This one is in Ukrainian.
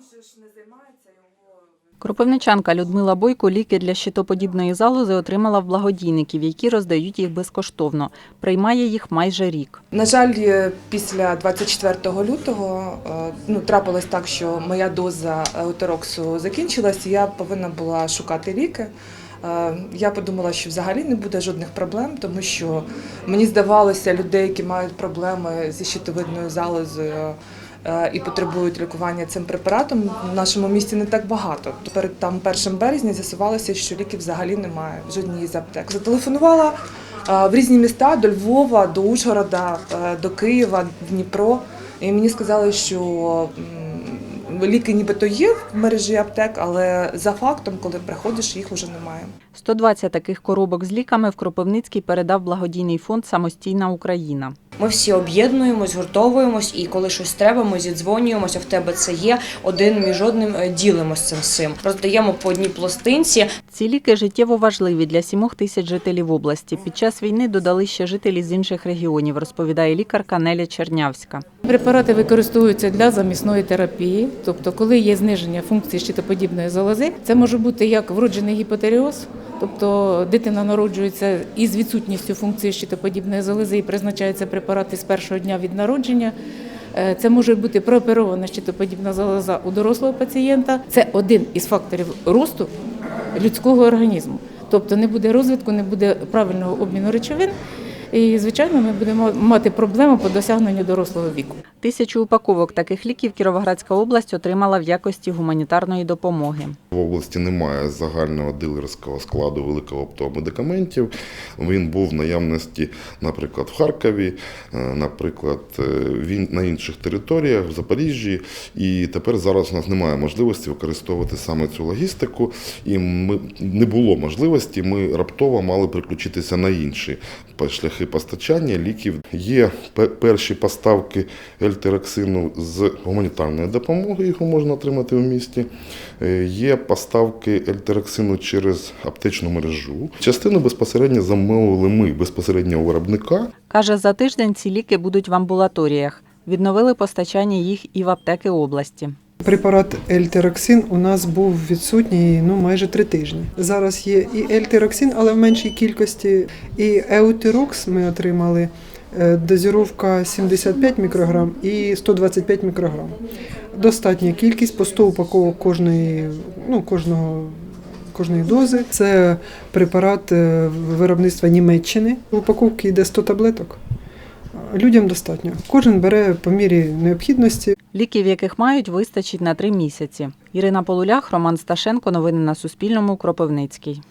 же ж не займається його. Кропивничанка Людмила Бойко ліки для щитоподібної залози отримала в благодійників, які роздають їх безкоштовно. Приймає їх майже рік. На жаль, е, після 24 лютого е, ну, трапилось так, що моя доза еутероксу закінчилась, і я повинна була шукати ліки. Е, Я подумала, що взагалі не буде жодних проблем, тому що мені здавалося, людей, які мають проблеми зі щитовидною залозою е, і потребують лікування цим препаратом, в нашому місті не так багато. Перед там 1 березня з'ясувалося, що ліків взагалі немає в жодній з аптек. Зателефонувала е, в різні міста до Львова, до Ужгорода, е, до Києва, Дніпро. І мені сказали, що ліки нібито є в мережі аптек, але за фактом, коли приходиш, їх вже немає. 120 таких коробок з ліками в Кропивницький передав благодійний фонд Самостійна Україна. Ми всі об'єднуємось, гуртовуємось, і коли щось треба, ми зідзвонюємося. В тебе це є. Один між одним ділимося ділимось цим всім. Роздаємо по одній пластинці. Ці ліки життєво важливі для сімох тисяч жителів області. Під час війни додали ще жителі з інших регіонів, розповідає лікарка Неля Чернявська. Препарати використовуються для замісної терапії, тобто, коли є зниження функції щитоподібної залози, це може бути як вроджений гіпотеріоз, тобто дитина народжується із відсутністю функції щитоподібної залози і призначаються препарати з першого дня від народження. Е, Це може бути прооперована щитоподібна залоза у дорослого пацієнта. Це один із факторів росту людського організму. Тобто не буде розвитку, не буде правильного обміну речовин. І, звичайно, ми будемо мати проблему по досягненню дорослого віку. Тисячу упаковок таких ліків Кіровоградська область отримала в якості гуманітарної допомоги. В області немає загального дилерського складу великого оптового медикаментів. Він був в наявності, наприклад, в Харкові, е, наприклад, е, на інших територіях, в Запоріжжі. І тепер зараз у нас немає можливості використовувати саме цю логістику. І ми не було можливості. Ми раптово мали переключитися на інші шляхи постачання ліків. Є перші поставки ельтероксину з гуманітарної допомоги, його можна отримати в місті. Е, Є поставки ельтероксину через аптечну мережу. Частину безпосередньо замовили ми безпосередньо у виробника. Каже, за тиждень ці ліки будуть в амбулаторіях. Відновили постачання їх і в аптеки області. Препарат Ельтероксин у нас був відсутній ну майже три тижні. Зараз є і Ельтероксин, але в меншій кількості. І Еутирокс ми отримали дозіровка 75 мікрограм і 125 мікрограм. Достатня кількість по 100 упаковок кожної, ну, кожного. Кожної дози це препарат е, виробництва Німеччини. В упаковці йде 100 таблеток. Людям достатньо. Кожен бере по мірі необхідності. Ліків, яких мають, вистачить на три місяці. Ірина Полулях, Роман Сташенко. Новини на Суспільному. Кропивницький.